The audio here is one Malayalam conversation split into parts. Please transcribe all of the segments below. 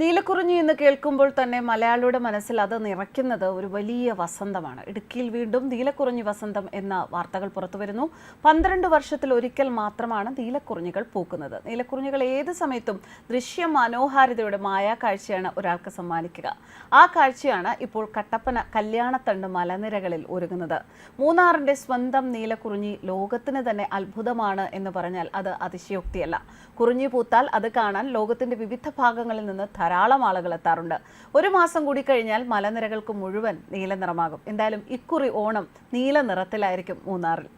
നീലക്കുറിഞ്ഞി എന്ന് കേൾക്കുമ്പോൾ തന്നെ മലയാളിയുടെ മനസ്സിൽ അത് നിറയ്ക്കുന്നത് ഒരു വലിയ വസന്തമാണ്. ഇടുക്കിയിൽ വീണ്ടും നീലക്കുറിഞ്ഞു വസന്തം എന്ന വാർത്തകൾ പുറത്തു വരുന്നു. പന്ത്രണ്ട് വർഷത്തിൽ ഒരിക്കൽ മാത്രമാണ് നീലക്കുറിഞ്ഞുകൾ പൂക്കുന്നത്. നീലക്കുറിഞ്ഞുകൾ ഏത് സമയത്തും ദൃശ്യ മനോഹാരിതയുടെ മായാ കാഴ്ചയാണ് ഒരാൾക്ക് സമ്മാനിക്കുക. ആ കാഴ്ചയാണ് ഇപ്പോൾ കട്ടപ്പന കല്യാണത്തണ്ട് മലനിരകളിൽ ഒരുങ്ങുന്നത്. മൂന്നാറിന്റെ സ്വന്തം നീലക്കുറിഞ്ഞി ലോകത്തിന് തന്നെ അത്ഭുതമാണ് എന്ന് പറഞ്ഞാൽ അത് അതിശയോക്തിയല്ല. കുറിഞ്ഞു പൂത്താൽ അത് കാണാൻ ലോകത്തിന്റെ വിവിധ ഭാഗങ്ങളിൽ നിന്ന് ധാരാളം ആളുകൾ എത്താറുണ്ട്. ഒരു മാസം കൂടി കഴിഞ്ഞാൽ മലനിരകൾക്ക് മുഴുവൻ നീല നിറമാകും. എന്തായാലും ഇക്കുറി ഓണം നീല നിറത്തിലായിരിക്കും മൂന്നാറിൽ.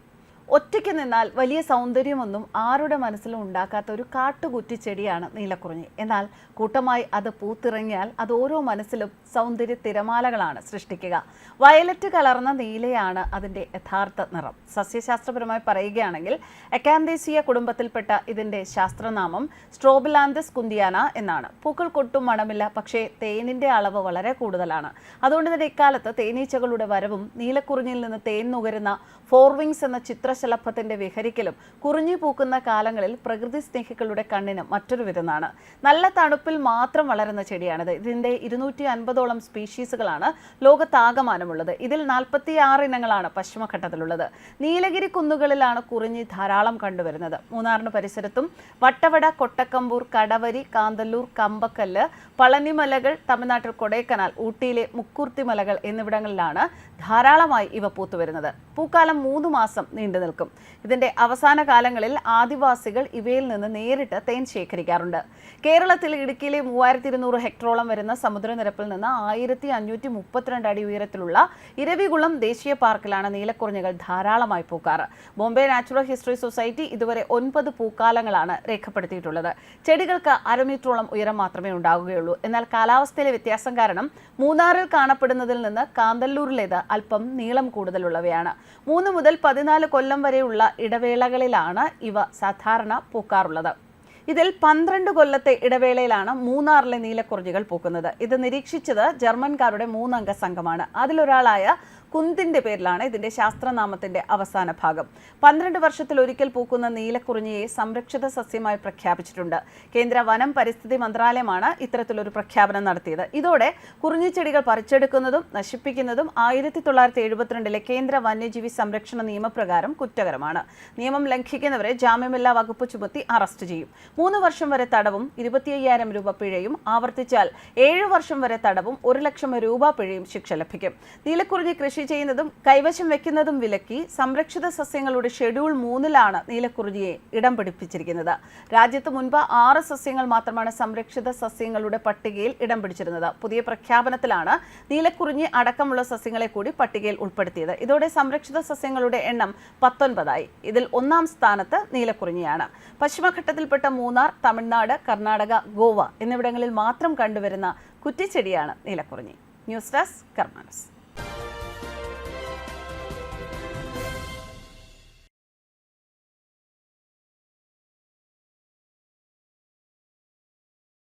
ഒറ്റയ്ക്ക് നിന്നാൽ വലിയ സൗന്ദര്യമൊന്നും ആരുടെ മനസ്സിലും ഉണ്ടാക്കാത്ത ഒരു കാട്ടുകുറ്റിച്ചെടിയാണ് നീലക്കുറിഞ്ഞി. എന്നാൽ കൂട്ടമായി അത് പൂത്തിറങ്ങിയാൽ അത് ഓരോ മനസ്സിലും സൗന്ദര്യ തിരമാലകളാണ് സൃഷ്ടിക്കുക. വയലറ്റ് കലർന്ന നീലയാണ് അതിന്റെ യഥാർത്ഥ നിറം. സസ്യശാസ്ത്രപരമായി പറയുകയാണെങ്കിൽ എക്കാന്തേസിയ കുടുംബത്തിൽപ്പെട്ട ഇതിന്റെ ശാസ്ത്രനാമം സ്ട്രോബിലാന്തസ് കുന്തിയാന എന്നാണ്. പൂക്കൾ കൊട്ടും മണമില്ല പക്ഷേ തേനിന്റെ അളവ് വളരെ കൂടുതലാണ്. അതുകൊണ്ട് തന്നെ ഇക്കാലത്ത് തേനീച്ചകളുടെ വരവും നീലക്കുറിഞ്ഞിൽ നിന്ന് തേൻ നുകരുന്ന ഫോർവിങ്സ് എന്ന ചിത്രശലഭത്തിന്റെ വിഹരിക്കലും കുറിഞ്ഞു പൂക്കുന്ന കാലങ്ങളിൽ പ്രകൃതി സ്നേഹികളുടെ കണ്ണിന് മറ്റൊരു വിരുന്നാണ്. നല്ല തണുപ്പിൽ മാത്രം വളരുന്ന ചെടിയാണിത്. ഇതിന്റെ ഇരുന്നൂറ്റി അൻപതോളം സ്പീഷീസുകളാണ് ലോകത്താകമാനമുള്ളത്. ഇതിൽ നാൽപ്പത്തി ആറ് ഇനങ്ങളാണ് പശ്ചിമഘട്ടത്തിലുള്ളത്. നീലഗിരി കുന്നുകളിലാണ് കുറിഞ്ഞി ധാരാളം കണ്ടുവരുന്നത്. മൂന്നാറിന് പരിസരത്തും വട്ടവട കൊട്ടക്കമ്പൂർ കടവരി കാന്തല്ലൂർ കമ്പക്കല്ല് പളനിമലകൾ തമിഴ്നാട്ടിൽ കൊടൈക്കനാൽ ഊട്ടിയിലെ മുക്കൂർത്തി മലകൾ എന്നിവിടങ്ങളിലാണ് ധാരാളമായി ഇവ പൂത്തുവരുന്നത്. പൂക്കാലം മൂന്ന് മാസം നീണ്ടു നിൽക്കും. ഇതിന്റെ അവസാന കാലങ്ങളിൽ ആദിവാസികൾ ഇവയിൽ നിന്ന് നേരിട്ട് തേൻ ശേഖരിക്കാറുണ്ട്. കേരളത്തിൽ ഇടുക്കിയിലെ മൂവായിരത്തി ഇരുന്നൂറ് ഹെക്ടറോളം വരുന്ന സമുദ്രനിരപ്പിൽ നിന്ന് ആയിരത്തി അഞ്ഞൂറ്റി മുപ്പത്തിരണ്ട് അടി ഉയരത്തിലുള്ള ഇരവികുളം ദേശീയ പാർക്കിലാണ് നീലക്കുറിഞ്ഞുകൾ ധാരാളമായി പൂക്കാറ്. ബോംബെ നാച്ചുറൽ ഹിസ്റ്ററി സൊസൈറ്റി ഇതുവരെ ഒൻപത് പൂക്കാലങ്ങളാണ് രേഖപ്പെടുത്തിയിട്ടുള്ളത്. ചെടികൾക്ക് അരമീറ്ററോളം ഉയരം മാത്രമേ ഉണ്ടാവുകയുള്ളൂ. എന്നാൽ കാലാവസ്ഥയിലെ വ്യത്യാസം കാരണം മൂന്നാറിൽ കാണപ്പെടുന്നതിൽ നിന്ന് കാന്തല്ലൂരിലേത് അല്പം നീളം കൂടുതലുള്ളവയാണ്. മൂന്ന് മുതൽ പതിനാല് കൊല്ലം വരെയുള്ള ഇടവേളകളിലാണ് ഇവ സാധാരണ പൂക്കാറുള്ളത്. ഇതിൽ പന്ത്രണ്ട് കൊല്ലത്തെ ഇടവേളയിലാണ് മൂന്നാറിലെ നീലക്കുറിഞ്ഞികൾ പൂക്കുന്നത്. ഇത് നിരീക്ഷിച്ചത് ജർമ്മൻകാരുടെ മൂന്നംഗ സംഘമാണ്. അതിലൊരാളായ കുന്തിന്റെ പേരിലാണ് ഇതിന്റെ ശാസ്ത്രനാമത്തിന്റെ അവസാന ഭാഗം. പന്ത്രണ്ട് വർഷത്തിൽ ഒരിക്കൽ പൂക്കുന്ന നീലക്കുറിഞ്ഞിയെ സംരക്ഷിത സസ്യമായി പ്രഖ്യാപിച്ചിട്ടുണ്ട്. കേന്ദ്ര വനം പരിസ്ഥിതി മന്ത്രാലയമാണ് ഇത്തരത്തിലൊരു പ്രഖ്യാപനം നടത്തിയത്. ഇതോടെ കുറിഞ്ഞിച്ചെടികൾ പറിച്ചെടുക്കുന്നതും നശിപ്പിക്കുന്നതും ആയിരത്തി തൊള്ളായിരത്തി എഴുപത്തിരണ്ടിലെ കേന്ദ്ര വന്യജീവി സംരക്ഷണ നിയമപ്രകാരം കുറ്റകരമാണ്. നിയമം ലംഘിക്കുന്നവരെ ജാമ്യമില്ലാ വകുപ്പ് ചുമത്തി അറസ്റ്റ് ചെയ്യും. മൂന്ന് വർഷം വരെ തടവും ഇരുപത്തിയ്യായിരം രൂപ പിഴയും ആവർത്തിച്ചാൽ ഏഴ് വർഷം വരെ തടവും ഒരു ലക്ഷം രൂപ പിഴയും ശിക്ഷ ലഭിക്കും. നീലക്കുറിഞ്ഞി കൃഷി ചെയ്യുന്നതും കൈവശം വെക്കുന്നതും വിലക്കി സംരക്ഷിത സസ്യങ്ങളുടെ ഷെഡ്യൂൾ മൂന്നിലാണ് നീലക്കുറിഞ്ഞിയെ ഇടം പിടിപ്പിച്ചിരിക്കുന്നത്. രാജ്യത്ത് മുൻപ് ആറ് സസ്യങ്ങൾ മാത്രമാണ് സംരക്ഷിത സസ്യങ്ങളുടെ പട്ടികയിൽ ഇടം പിടിച്ചിരുന്നത്. പുതിയ പ്രഖ്യാപനത്തിലാണ് നീലക്കുറിഞ്ഞി അടക്കമുള്ള സസ്യങ്ങളെ കൂടി പട്ടികയിൽ ഉൾപ്പെടുത്തിയത്. ഇതോടെ സംരക്ഷിത സസ്യങ്ങളുടെ എണ്ണം പത്തൊൻപതായി. ഇതിൽ ഒന്നാം സ്ഥാനത്ത് നീലക്കുറിഞ്ഞിയാണ്. പശ്ചിമഘട്ടത്തിൽപ്പെട്ട മൂന്നാർ തമിഴ്നാട് കർണാടക ഗോവ എന്നിവിടങ്ങളിൽ മാത്രം കണ്ടുവരുന്ന കുറ്റിച്ചെടിയാണ് നീലക്കുറിഞ്ഞി. News desk കർമാനസ്.